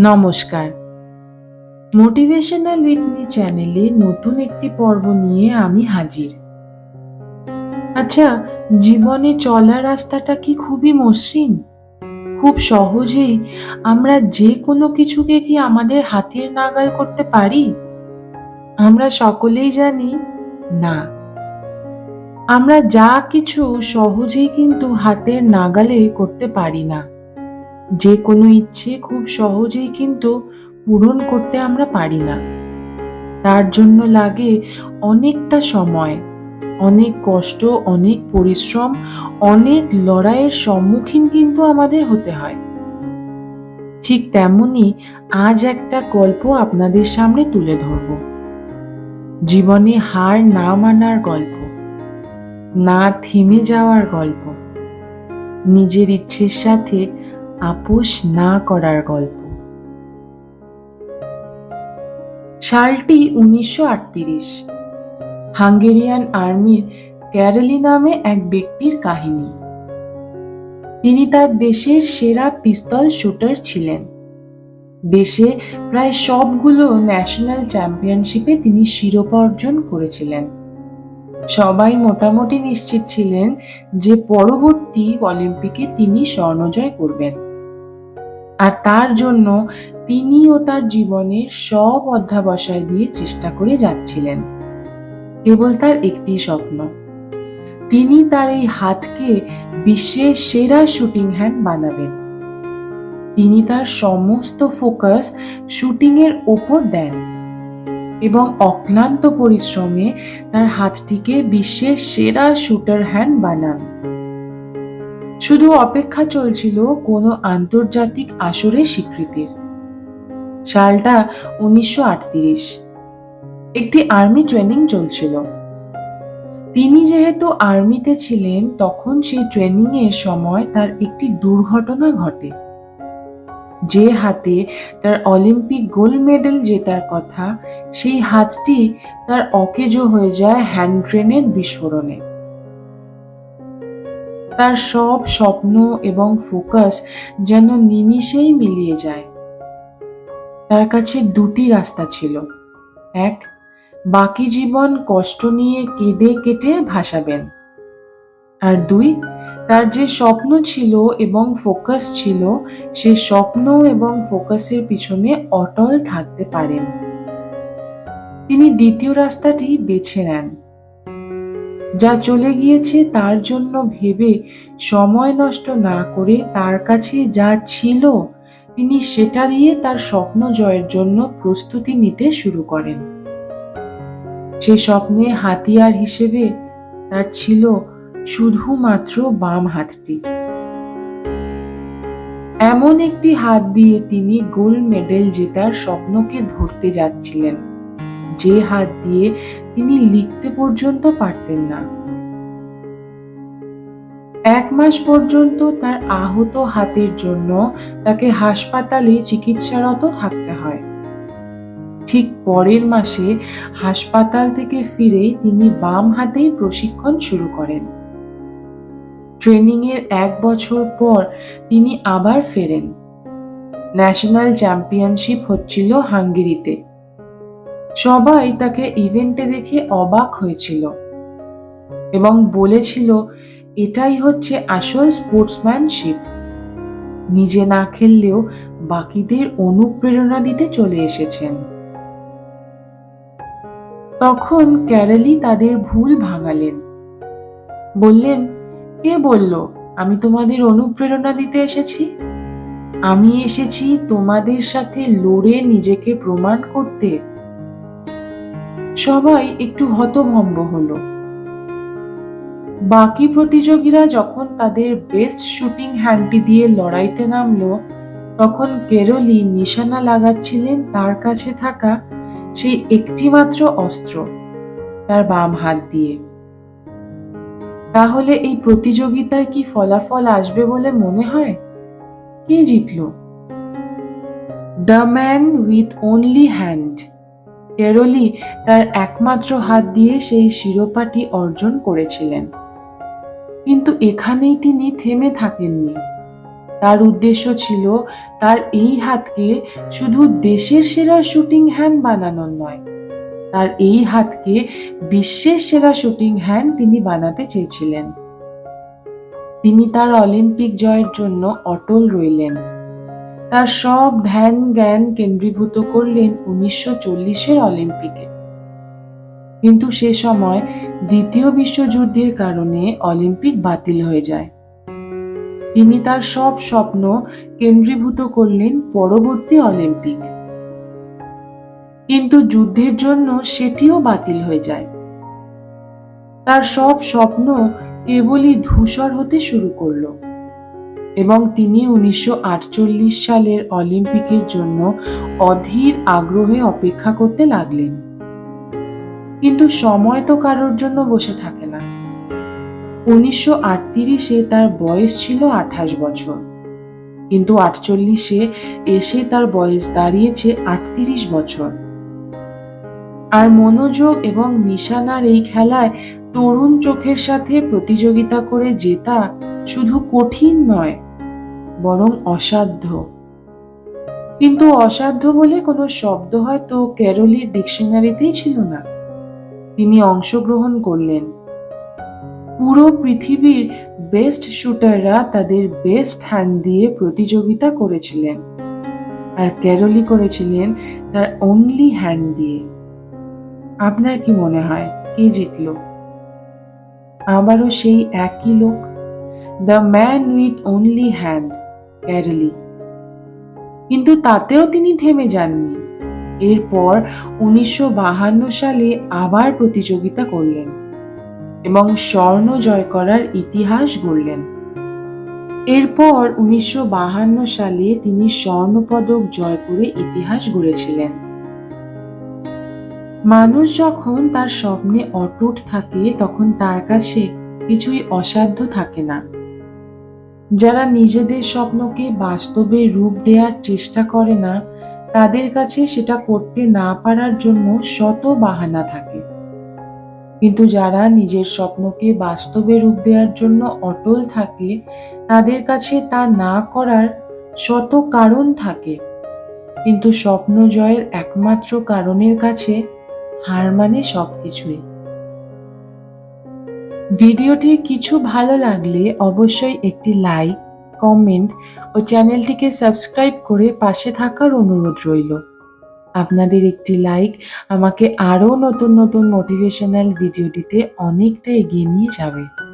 নমস্কার। Motivational with me চ্যানেলে নতুন একটি পর্ব নিয়ে আমি হাজির। আচ্ছা জীবনে চলার রাস্তাটা কি খুবই মসৃণ? খুব সহজেই আমরা যে কোনো কিছুকে কি আমাদের হাতের নাগাল করতে পারি? আমরা সকলেই জানি না। আমরা যা কিছু সহজেই কিন্তু হাতের নাগালে করতে পারি না। যে কোনো ইচ্ছে খুব সহজেই কিন্তু পূরণ করতে আমরা পারি না। তার জন্য লাগে অনেকটা সময়, অনেক কষ্ট, অনেক পরিশ্রম, অনেক লড়াইয়ের সম্মুখীন কিন্তু আমাদের হতে হয়। ঠিক তেমনি আজ একটা গল্প আপনাদের সামনে তুলে ধরব। জীবনে হার না মানার গল্প, না থেমে যাওয়ার গল্প, নিজের ইচ্ছের সাথে আপোষ না করার গল্প। সালটি উনিশশো আটত্রিশ। হাঙ্গেরিয়ান আর্মির ক্যারেলি নামে এক ব্যক্তির কাহিনী। তিনি তার দেশের সেরা পিস্তল শুটার ছিলেন। দেশে প্রায় সবগুলো ন্যাশনাল চ্যাম্পিয়নশিপে তিনি শিরোপা অর্জন করেছিলেন। সবাই মোটামুটি নিশ্চিত ছিলেন যে পরবর্তী অলিম্পিকে তিনি স্বর্ণজয় করবেন। আর তার জন্য তিনি ও তার জীবনের সব অধ্যাবসায় দিয়ে চেষ্টা করে যাচ্ছিলেন। কেবল তার একটি স্বপ্ন। তিনি তার এই হাতকে বিশ্বের সেরা শুটিং হ্যান্ড বানাবেন। তিনি তার সমস্ত ফোকাস শুটিং এর ওপর দেন এবং অক্লান্ত পরিশ্রমে তার হাতটিকে বিশ্বের সেরা শুটার হ্যান্ড বানান। শুধু অপেক্ষা চলছিল কোনো আন্তর্জাতিক আসরের স্বীকৃতির। সালটা উনিশশো আটত্রিশ। একটি আর্মি ট্রেনিং চলছিল। তিনি যেহেতু আর্মিতে ছিলেন, তখন সেই ট্রেনিং এর সময় তার একটি দুর্ঘটনা ঘটে। যে হাতে তার অলিম্পিক গোল্ড মেডেল জেতার কথা, সেই হাতটি তার অকেজো হয়ে যায় হ্যান্ড গ্রেনেড বিস্ফোরণে। তার সব স্বপ্ন এবং ফোকাস যেন নিমিষেই মিলিয়ে যায়। তার কাছে দুটি রাস্তা ছিল। এক, বাকি জীবন কষ্ট নিয়ে কেঁদে কেটে ভাসাবেন। আর দুই, তার যে স্বপ্ন ছিল এবং ফোকাস ছিল, সে স্বপ্ন এবং ফোকাসের পিছনে অটল থাকতে পারেন। তিনি দ্বিতীয় রাস্তাটি বেছে নেন। যা চলে গিয়েছে তার জন্য ভেবে সময় নষ্ট না করে তার কাছে যা ছিল, তিনি সেটা দিয়ে তার স্বপ্ন জয়ের জন্য প্রস্তুতি নিতে শুরু করেন। সে স্বপ্নে হাতিয়ার হিসেবে তার ছিল শুধুমাত্র বাম হাতটি। এমন একটি হাত দিয়ে তিনি গোল্ড মেডেল জেতার স্বপ্নকে ধরতে যাচ্ছিলেন। যে হাত দিয়ে তিনি লিখতে পর্যন্ত পারতেন না। এক মাস পর্যন্ত তার আহত হাতের জন্য তাকে হাসপাতালে চিকিৎসারত থাকতে হয়। ঠিক পরের মাসে হাসপাতাল থেকে ফিরে তিনি বাম হাতেই প্রশিক্ষণ শুরু করেন। ট্রেনিং এর এক বছর পর তিনি আবার ফেরেন। ন্যাশনাল চ্যাম্পিয়নশিপ হচ্ছিল হাঙ্গেরিতে। সবাই তাকে ইভেন্টে দেখে অবাক হয়েছিল এবং বলেছিল, এটাই হচ্ছে আসল স্পোর্টসম্যানশিপ নিজে না খেললেও বাকিদের অনুপ্রেরণা দিতে চলে এসেছেন তখন ক্যারেলি তাদের ভুল ভাঙালেন। বললেন, কে বলল আমি তোমাদের অনুপ্রেরণা দিতে এসেছি? আমি এসেছি তোমাদের সাথে লড়ে নিজেকে প্রমাণ করতে। সবাই একটু হতভম্ব হলো। বাকি প্রতিযোগীরা যখন তাদের বেস্ট শুটিং হ্যান্ডটি দিয়ে লড়াইতে নামলো, তখন কেরলি নিশানা লাগাচ্ছিলেন তার কাছে থাকা সেই একটিমাত্র অস্ত্র, তার বাম হাত দিয়ে। তাহলে এই প্রতিযোগিতায় কি ফলাফল আসবে বলে মনে হয়? কে জিতল? The man with only hand Karoly তার একমাত্র হাত দিয়ে সেই শিরোপাটি অর্জন করেছিলেন। কিন্তু এখানেই তিনি থেমে থাকেননি। তার উদ্দেশ্য ছিল তার এই হাতকে শুধু দেশের সেরা শুটিং হ্যান্ড বানানোর নয়, তার এই হাতকে বিশ্বের সেরা শুটিং হ্যান্ড তিনি বানাতে চেয়েছিলেন। তিনি তার অলিম্পিক জয়ের জন্য অটল রইলেন। তার সব ধ্যান জ্ঞান কেন্দ্রীভূত করলেন উনিশশো চল্লিশের অলিম্পিকে। কিন্তু সে সময় দ্বিতীয় বিশ্বযুদ্ধের কারণে অলিম্পিক বাতিল হয়ে যায়। তিনি তার সব স্বপ্ন কেন্দ্রীভূত করলেন পরবর্তী অলিম্পিক। কিন্তু যুদ্ধের জন্য সেটিও বাতিল হয়ে যায়। তার সব স্বপ্ন কেবলই ধূসর হতে শুরু করল। এবং তিনি উনিশশো আটচল্লিশ সালের অলিম্পিকের জন্য অধীর আগ্রহে অপেক্ষা করতে লাগলেন। কিন্তু সময় তো কারোর জন্য বসে থাকে না। উনিশশো তার বয়স ছিল আঠাশ বছর। কিন্তু আটচল্লিশে এসে তার বয়স দাঁড়িয়েছে আটত্রিশ বছর। আর মনোযোগ এবং নিশানার এই খেলায় তরুণ চোখের সাথে প্রতিযোগিতা করে জেতা শুধু কঠিন নয় বরং অসাধ্য। কিন্তু অসাধ্য বলে কোনো শব্দ হয়তো ক্যারলির ডিকশনারিতেই ছিল না। তিনি অংশগ্রহণ করলেন। পুরো পৃথিবীর বেস্ট শুটাররা তাদের বেস্ট হ্যান্ড দিয়ে প্রতিযোগিতা করেছিলেন। আর ক্যারলি করেছিলেন তার অনলি হ্যান্ড দিয়ে। আপনার কি মনে হয়, কে জিতল? আবারও সেই একই লোক the man with only hand Karoly কিন্তু তাতেও তিনি থেমে যাননি। এরপর উনিশশো সালে আবার প্রতিযোগিতা করলেন এবং স্বর্ণ জয় করার ইতিহাস গড়লেন। এরপর উনিশশো সালে তিনি স্বর্ণপদক জয় করে ইতিহাস গড়েছিলেন। মানুষ যখন তার স্বপ্নে অটুট থাকে, তখন তার কাছে কিছুই অসাধ্য থাকে না। যারা নিজেদের স্বপ্নকে বাস্তবে রূপ দেওয়ার চেষ্টা করে না, তাদের কাছে সেটা করতে না পারার জন্য শত বাহানা থাকে। কিন্তু যারা নিজের স্বপ্নকে বাস্তবে রূপ দেওয়ার জন্য অটল থাকে, তাদের কাছে তা না করার শত কারণ থাকে। কিন্তু স্বপ্ন জয়ের একমাত্র কারণের কাছে হার মানে সবকিছুই। ভিডিওটির কিছু ভালো লাগলে অবশ্যই একটি লাইক, কমেন্ট ও চ্যানেলটিকে সাবস্ক্রাইব করে পাশে থাকার অনুরোধ রইল। আপনাদের একটি লাইক আমাকে আরও নতুন নতুন মোটিভেশনাল ভিডিও দিতে অনেকটা এগিয়ে নিয়ে যাবে।